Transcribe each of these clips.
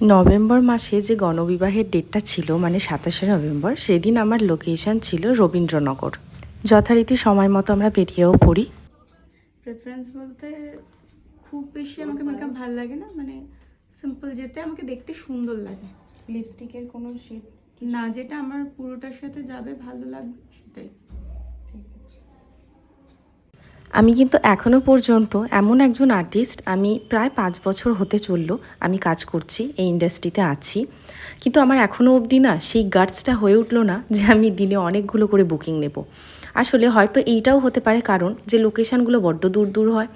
November মাসে যে গণবিবাহের ডেটটা ছিল মানে সাতাশে নভেম্বর সেদিন আমার লোকেশন ছিল রবীন্দ্রনগর। যথারীতি সময় মতো আমরা বেরিয়েও পড়ি। প্রেফারেন্স বলতে খুব বেশি আমাকে মেকআপ ভালো লাগে না মানে সিম্পল যেতে আমাকে দেখতে সুন্দর লাগে। লিপস্টিকের কোনো শেড না যেটা আমার পুরোটার সাথে যাবে ভালো লাগবে সেটাই। আমি কিন্তু এখনও পর্যন্ত এমন একজন আর্টিস্ট আমি প্রায় পাঁচ বছর হতে চলল আমি কাজ করছি, এই ইন্ডাস্ট্রিতে আছি। কিন্তু আমার এখনও অবধি না সেই গার্ডসটা হয়ে উঠল না যে আমি দিনে অনেকগুলো করে বুকিং নেব। আসলে হয়তো এইটাও হতে পারে কারণ যে লোকেশানগুলো বড্ড দূর দূর হয়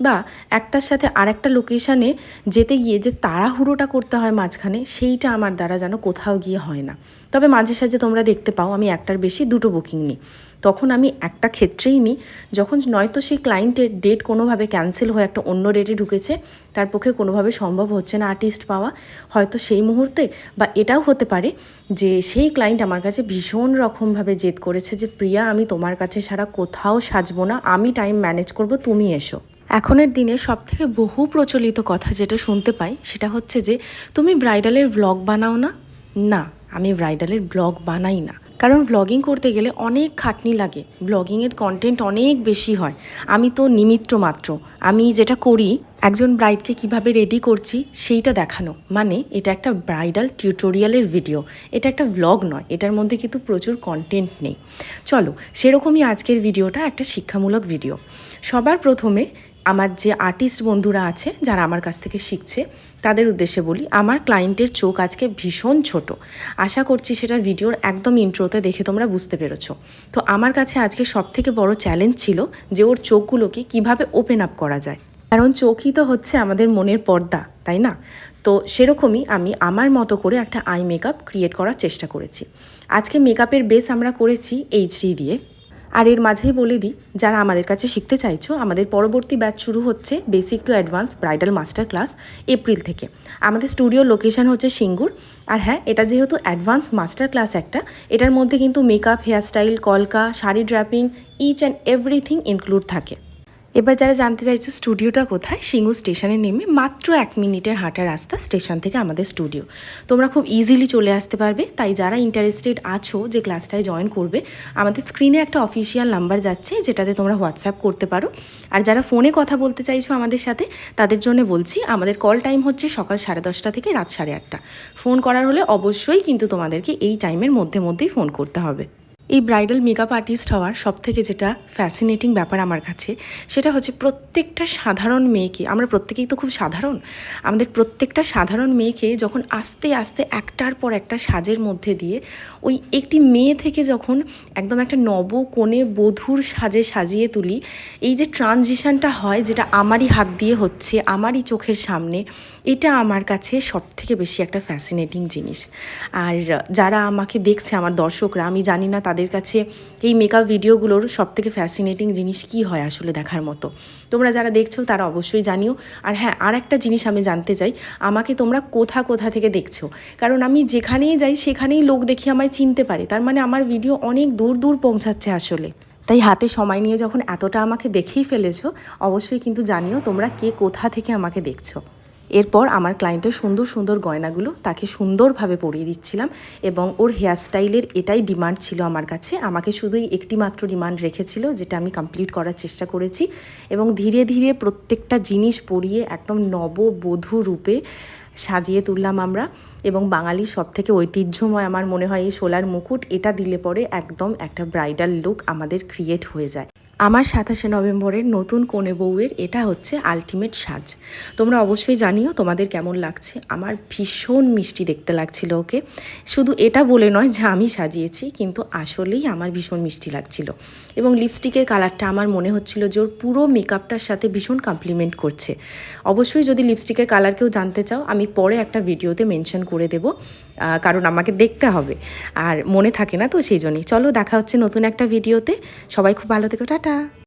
বা একটার সাথে আরেকটা লোকেশানে যেতে গিয়ে যে তাড়াহুড়োটা করতে হয় মাঝখানে, সেইটা আমার দ্বারা যেন কোথাও গিয়ে হয় না। তবে মাঝে সাঝে তোমরা দেখতে পাও, আমি একটার বেশি দুটো বুকিং নিই। তখন আমি একটা ক্ষেত্রেই নিই। যখন নয়তো সেই ক্লায়েন্টের ডেট কোনোভাবে ক্যান্সেল হয়ে একটা অন্য ডেটে ঢুকেছে, তার পক্ষে কোনোভাবে সম্ভব হচ্ছে না আর্টিস্ট পাওয়া। হয়তো সেই মুহূর্তে বা এটাও হতে পারে যে সেই ক্লায়েন্ট আমার কাছে ভীষণ রকমভাবে জেদ করেছে যে, প্রিয়া, আমি তোমার কাছে সারা কোথাও সাজবো না। আমি টাইম ম্যানেজ করব, তুমি এসো। এখনের দিনে সব থেকে বহু প্রচলিত কথা যেটা শুনতে পাই সেটা হচ্ছে যে, তুমি ব্রাইডালের ব্লগ বানাও না? না, আমি ব্রাইডালের ব্লগ বানাই না। কারণ ব্লগিং করতে গেলে অনেক খাটনি লাগে। ব্লগিংয়ের কন্টেন্ট অনেক বেশি হয়। আমি তো নিমিত্ত মাত্র। আমি যেটা করি একজন ব্রাইডকে কীভাবে রেডি করছি সেইটা দেখানো। মানে এটা একটা ব্রাইডাল টিউটোরিয়ালের ভিডিও এটা একটা ব্লগ নয়, এটার মধ্যে কিন্তু প্রচুর কন্টেন্ট নেই। চলো, সেরকমই আজকের ভিডিওটা একটা শিক্ষামূলক ভিডিও সবার প্রথমে আমার যে আর্টিস্ট বন্ধুরা আছে, যারা আমার কাছ থেকে শিখছে, তাদের উদ্দেশ্যে বলি, আমার ক্লায়েন্টের চোখ আজকে ভীষণ ছোট। আশা করছি সেটা ভিডিওর একদম ইন্ট্রোতে দেখে তোমরা বুঝতে পেরেছ। তো আমার কাছে আজকে সব থেকে বড় চ্যালেঞ্জ ছিল যে ওর চোখগুলোকে কীভাবে ওপেন আপ করা যায়। কারণ চোখই তো হচ্ছে আমাদের মনের পর্দা, তাই না? তো সেরকমই আমি আমার মতো করে একটা আই মেকআপ ক্রিয়েট করার চেষ্টা করেছি। আজকে মেকআপের বেস আমরা করেছি এইচডি দিয়ে। আর এর মাঝেই বলে দিই, যারা আমাদের কাছে শিখতে চাইছো, আমাদের পরবর্তী ব্যাচ শুরু হচ্ছে basic to advance bridal master class April থেকে। আমাদের স্টুডিও লোকেশন হচ্ছে সিঙ্গুর। আর হ্যাঁ এটা যেহেতু অ্যাডভান্স মাস্টার ক্লাস একটা, এটার মধ্যে কিন্তু মেকআপ হেয়ারস্টাইল কলকা, sari draping each and everything include থাকে। এবার যারা জানতে চাইছো স্টুডিওটা কোথায় সিঙ্গু স্টেশনে নেমে মাত্র এক মিনিটের হাঁটা রাস্তা স্টেশন থেকে আমাদের স্টুডিও। তোমরা খুব ইজিলি চলে আসতে পারবে, তাই যারা ইন্টারেস্টেড আছো যে ক্লাসটায় জয়েন করবে, আমাদের স্ক্রিনে একটা অফিসিয়াল নাম্বার যাচ্ছে, যেটাতে তোমরা হোয়াটসঅ্যাপ করতে পারো। আর যারা ফোনে কথা বলতে চাইছো আমাদের সাথে, তাদের জন্য বলছি, আমাদের কল টাইম হচ্ছে সকাল সাড়ে দশটা থেকে রাত সাড়ে আটটা। ফোন করার হলে অবশ্যই কিন্তু তোমাদেরকে এই টাইমের মধ্যে মধ্যেই ফোন করতে হবে। এই ব্রাইডাল মেকআপ আর্টিস্ট হওয়ার সব থেকে যেটা ফ্যাসিনেটিং ব্যাপার আমার কাছে, সেটা হচ্ছে প্রত্যেকটা সাধারণ মেয়েকে, আমরা প্রত্যেকেই তো খুব সাধারণ, আমাদের প্রত্যেকটা সাধারণ মেয়েকে যখন আস্তে আস্তে একটার পর একটা সাজের মধ্যে দিয়ে ওই একটি মেয়ে থেকে যখন একদম একটা নব কোণে বধুর সাজে সাজিয়ে তুলি, এই যে ট্রানজিশনটা হয় যেটা আমারই হাত দিয়ে হচ্ছে, আমারই চোখের সামনে, এটা আমার কাছে সব থেকে বেশি একটা ফ্যাসিনেটিং জিনিস। আর যারা আমাকে দেখছে, আমার দর্শকরা, আমি জানি না তাদের কাছে এই মেকআপ ভিডিওগুলোর সব থেকে ফ্যাসিনেটিং জিনিস কি হয় আসলে দেখার মতো? তোমরা যারা দেখছ তারা অবশ্যই জানিও। আর হ্যাঁ আর একটা জিনিস আমি জানতে চাই, আমাকে তোমরা কোথা কোথা থেকে দেখছ? কারণ আমি যেখানেই যাই সেখানেই লোক দেখি আমায় চিনতে পারে। তার মানে আমার ভিডিও অনেক দূর দূর পৌঁছাচ্ছে আসলে। তাই হাতে সময় নিয়ে যখন এতটা আমাকে দেখেই ফেলেছো, অবশ্যই কিন্তু জানিও তোমরা কে কোথা থেকে আমাকে দেখছ। এরপর আমার ক্লায়েন্টের সুন্দর সুন্দর গয়নাগুলো তাকে সুন্দরভাবে পরিয়ে দিচ্ছিলাম এবং ওর হেয়ারস্টাইলের এটাই ডিমান্ড ছিল আমার কাছে। আমাকে শুধুই একটি মাত্র ডিমান্ড রেখেছিল যেটা আমি কমপ্লিট করার চেষ্টা করেছি এবং ধীরে ধীরে প্রত্যেকটা জিনিস পরিয়ে একদম নববধূ রূপে সাজিয়ে তুললাম আমরা এবং বাঙালির সব থেকে ঐতিহ্যময় আমার মনে হয় এই সোলার মুকুট, এটা দিলে পরে একদম একটা ব্রাইডাল লুক আমাদের ক্রিয়েট হয়ে যায়। আমার সাতাশে নভেম্বরের নতুন কনে বউয়ের এটা হচ্ছে আলটিমেট সাজ। তোমরা অবশ্যই জানিও তোমাদের কেমন লাগছে। আমার ভীষণ মিষ্টি দেখতে লাগছিল ওকে। শুধু এটা বলে নয় যে আমি সাজিয়েছি, কিন্তু আসলেই আমার ভীষণ মিষ্টি লাগছিল। এবং লিপস্টিকের কালারটা আমার মনে হচ্ছিল যে ওর পুরো মেকআপটার সাথে ভীষণ কমপ্লিমেন্ট করছে। অবশ্যই যদি লিপস্টিকের কালার কেউ জানতে চাও, আমি পরে একটা ভিডিওতে মেনশন করে দেব কারণ আমাকে দেখতে হবে। আর মনে থাকে না তো সেই জন্যই। চলো দেখা হচ্ছে নতুন একটা ভিডিওতে। সবাই খুব ভালো থেকো, টাটা। kita.